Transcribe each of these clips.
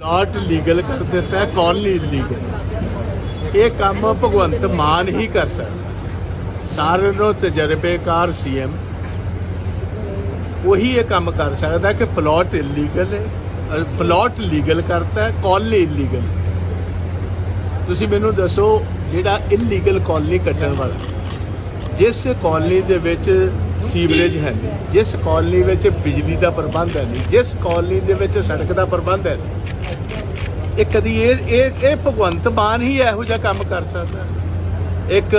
Plot legal ਕਰ ਦਿੱਤਾ ਹੈ ਕਾਲਨੀ ਲੀਗਲ ਇਹ ਕੰਮ ਭਗਵੰਤ ਮਾਨ ਹੀ ਕਰ ਸਕਦਾ। ਸਾਰਿਆਂ ਨੂੰ ਤਜਰਬੇਕਾਰ ਸੀਐਮ ਉਹੀ ਇਹ ਕੰਮ ਕਰ ਸਕਦਾ ਕਿ ਪਲਾਟ ਇਲੀਗਲ ਹੈ ਪਲਾਟ ਲੀਗਲ ਕਰਤਾ ਹੈ ਕਾਲਨੀ ਇਲੀਗਲ ਤੁਸੀਂ ਮੈਨੂੰ ਦੱਸੋ ਜਿਹੜਾ ਇਲੀਗਲ ਕਾਲਨੀ ਕੱਟਣ ਵਾਲਾ, ਜਿਸ ਕਾਲਨੀ ਦੇ ਵਿੱਚ ਸੀਵਰੇਜ ਹੈ ਨਹੀਂ। ਜਿਸ ਕਾਲਨੀ ਵਿੱਚ ਬਿਜਲੀ ਦਾ ਪ੍ਰਬੰਧ ਹੈ ਨਹੀਂ, ਜਿਸ ਕਾਲਨੀ ਦੇ ਵਿੱਚ ਸੜਕ ਦਾ ਪ੍ਰਬੰਧ ਹੈ ਇਹ ਕਦੀ ਇਹ ਇਹ ਇਹ ਭਗਵੰਤ ਮਾਨ ਹੀ ਇਹੋ ਜਿਹਾ ਕੰਮ ਕਰ ਸਕਦਾ ਇੱਕ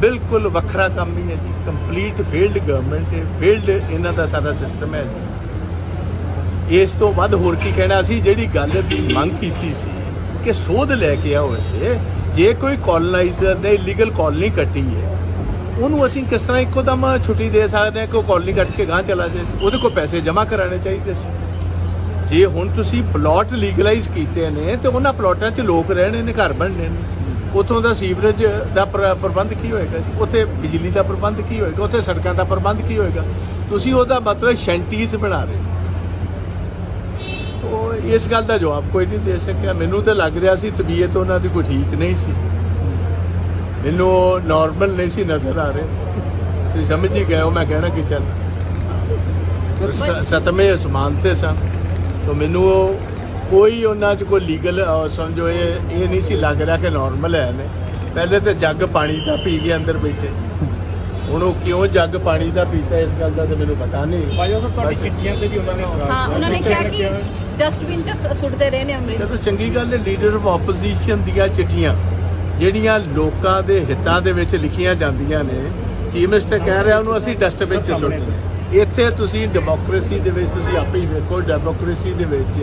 ਬਿਲਕੁਲ ਵੱਖਰਾ ਕੰਮ ਹੀ ਹੈ ਜੀ। ਕੰਪਲੀਟ ਫੇਲਡ ਗਵਰਨਮੈਂਟ ਹੈ ਫੇਲਡ ਇਹਨਾਂ ਦਾ ਸਾਰਾ ਸਿਸਟਮ ਹੈ ਇਸ ਤੋਂ ਵੱਧ ਹੋਰ ਕੀ ਕਹਿਣਾ ਸੀ? ਜਿਹੜੀ ਗੱਲ ਮੰਗ ਕੀਤੀ ਸੀ ਕਿ ਸੋਧ ਲੈ ਕੇ ਆਓ ਇੱਥੇ, ਜੇ ਕੋਈ ਕਾਲੋਨਾਈਜ਼ਰ ਨੇ ਇਲੀਗਲ ਕਾਲਨੀ ਕੱਟੀ ਹੈ ਉਹਨੂੰ ਅਸੀਂ ਕਿਸ ਤਰ੍ਹਾਂ ਇੱਕੋ ਦਮ ਛੁੱਟੀ ਦੇ ਸਕਦੇ ਹਾਂ ਕਿ ਉਹ ਕਾਲਨੀ ਕੱਟ ਕੇ ਗਾਂ ਚਲਾ ਜਾਏ? ਉਹਦੇ ਕੋਲ ਪੈਸੇ ਜਮ੍ਹਾਂ ਕਰਾਣੇ ਚਾਹੀਦੇ ਸੀ। ਜੇ ਹੁਣ ਤੁਸੀਂ ਪਲਾਟ ਲੀਗਲਾਈਜ਼ ਕੀਤੇ ਨੇ, ਤੇ ਉਹਨਾਂ ਪਲਾਟਾਂ 'ਚ ਲੋਕ ਰਹਿਣੇ ਨੇ, ਘਰ ਬਣਨੇ ਨੇ। ਉਥੋਂ ਦਾ ਸੀਵਰੇਜ ਦਾ ਪ੍ਰ- ਪ੍ਰਬੰਧ ਕੀ ਹੋਏਗਾ ਜੀ? ਉੱਥੇ ਬਿਜਲੀ ਦਾ ਪ੍ਰਬੰਧ ਕੀ ਹੋਏਗਾ? ਉੱਥੇ ਸੜਕਾਂ ਦਾ ਪ੍ਰਬੰਧ ਕੀ ਹੋਏਗਾ? ਤੁਸੀਂ ਉਹਦਾ ਮਤਲਬ ਸ਼ੈਂਟੀਜ਼ ਬਣਾ ਰਹੇ ਉਹ ਇਸ ਗੱਲ ਦਾ ਜਵਾਬ ਕੋਈ ਨਹੀਂ ਦੇ ਸਕਿਆ। ਮੈਨੂੰ ਤਾਂ ਲੱਗ ਰਿਹਾ ਸੀ ਤਬੀਅਤ ਉਹਨਾਂ ਦੀ ਕੋਈ ਠੀਕ ਨਹੀਂ ਸੀ। ਮੈਨੂੰ ਨਾਰਮਲ ਨਹੀਂ ਸੀ ਨਜ਼ਰ ਆ ਰਹੇ। ਤੁਸੀਂ ਸਮਝ ਹੀ ਗਏ ਹੋ ਮੈਂ ਕਹਿਣਾ ਕੀ ਚੱਲ ਸ- ਸਤਵੇਂ ਅਸਮਾਨ ਤੇ ਸਨ ਤਾਂ ਮੈਨੂੰ ਉਹ ਕੋਈ ਉਹਨਾਂ 'ਚ ਕੋਈ ਲੀਗਲ ਸਮਝੋ ਇਹ ਇਹ ਨਹੀਂ ਸੀ ਲੱਗ ਰਿਹਾ ਕਿ ਨਾਰਮਲ ਹੈ ਨੇ ਪਹਿਲੇ ਤੇ ਜੱਗ ਪਾਣੀ ਦਾ ਪੀ ਕੇ ਅੰਦਰ ਬੈਠੇ। ਹੁਣ ਉਹ ਕਿਉਂ ਜੱਗ ਪਾਣੀ ਦਾ ਪੀਤਾ ਇਸ ਗੱਲ ਦਾ ਤੇ ਮੈਨੂੰ ਪਤਾ ਨਹੀਂ। ਭਾਈ ਉਹ ਤੁਹਾਡੀ ਚਿੱਠੀਆਂ ਤੇ ਵੀ ਉਹਨਾਂ ਨੇ ਹਾਂ ਉਹਨਾਂ ਨੇ ਕਿਹਾ ਕਿ ਡਸਟਬਿਨ ਚ ਸੁੱਟਦੇ ਰਹੇ ਨੇ ਅੰਮ੍ਰਿਤ। ਚਲੋ ਚੰਗੀ ਗੱਲ ਹੈ ਲੀਡਰ ਆਫ ਆਪੋਜੀਸ਼ਨ ਦੀਆਂ ਚਿੱਠੀਆਂ। ਜਿਹੜੀਆਂ ਲੋਕਾਂ ਦੇ ਹਿੱਤਾਂ ਦੇ ਵਿੱਚ ਲਿਖੀਆਂ ਜਾਂਦੀਆਂ ਨੇ ਚੀਫ ਮਿਨਿਸਟਰ ਕਹਿ ਰਿਹਾ ਉਹਨੂੰ ਅਸੀਂ ਡਸਟਬਿਨ 'ਚ ਸੁੱਟਦੇ ਇੱਥੇ ਤੁਸੀਂ ਡੈਮੋਕ੍ਰੇਸੀ ਦੇ ਵਿੱਚ ਤੁਸੀਂ ਆਪੇ ਹੀ ਵੇਖੋ ਡੈਮੋਕ੍ਰੇਸੀ ਦੇ ਵਿੱਚ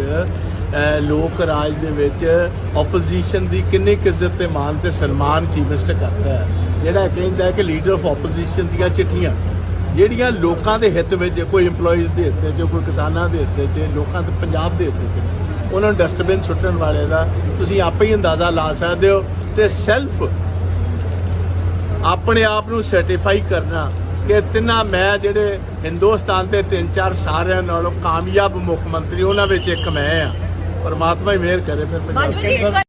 ਲੋਕ ਰਾਜ ਦੇ ਵਿੱਚ ਆਪੋਜੀਸ਼ਨ ਦੀ ਕਿੰਨੀ ਇੱਜ਼ਤ ਤੇ ਮਾਨ ਤੇ ਸਨਮਾਨ ਚੀਫ ਮਿਨਿਸਟਰ ਕਰਦਾ ਹੈ। ਜਿਹੜਾ ਕਹਿੰਦਾ ਹੈ ਕਿ ਲੀਡਰ ਆਫ ਆਪੋਜੀਸ਼ਨ ਦੀਆਂ ਚਿੱਠੀਆਂ ਜਿਹੜੀਆਂ ਲੋਕਾਂ ਦੇ ਹਿੱਤ ਵਿੱਚ ਕੋਈ EMPLOYEES ਦੇ ਹਿੱਤ 'ਚ ਕੋਈ ਕਿਸਾਨਾਂ ਦੇ ਹਿੱਤ 'ਚ ਲੋਕਾਂ ਦੇ ਪੰਜਾਬ ਦੇ ਹਿੱਤ 'ਚ ਉਹਨਾਂ ਨੂੰ ਡਸਟਬਿਨ ਸੁੱਟਣ ਵਾਲੇ ਦਾ ਤੁਸੀਂ ਆਪੇ ਹੀ ਅੰਦਾਜ਼ਾ ਲਾ ਸਕਦੇ ਹੋ ਤੇ ਸੈਲਫ ਆਪਣੇ ਆਪ ਨੂੰ ਸਰਟੀਫਾਈ ਕਰਨਾ ਕਿ ਤਿੰਨਾਂ ਮੈਂ ਜਿਹੜੇ ਹਿੰਦੁਸਤਾਨ ਦੇ ਤਿੰਨ ਚਾਰ ਸਾਰਿਆਂ ਨਾਲੋਂ ਕਾਮਯਾਬ ਮੁੱਖ ਮੰਤਰੀ ਉਹਨਾਂ ਵਿੱਚ ਇੱਕ ਮੈਂ ਆ ਪਰਮਾਤਮਾ ਹੀ ਮਿਹਰ ਕਰੇ ਫਿਰ ਪੰਜਾਬ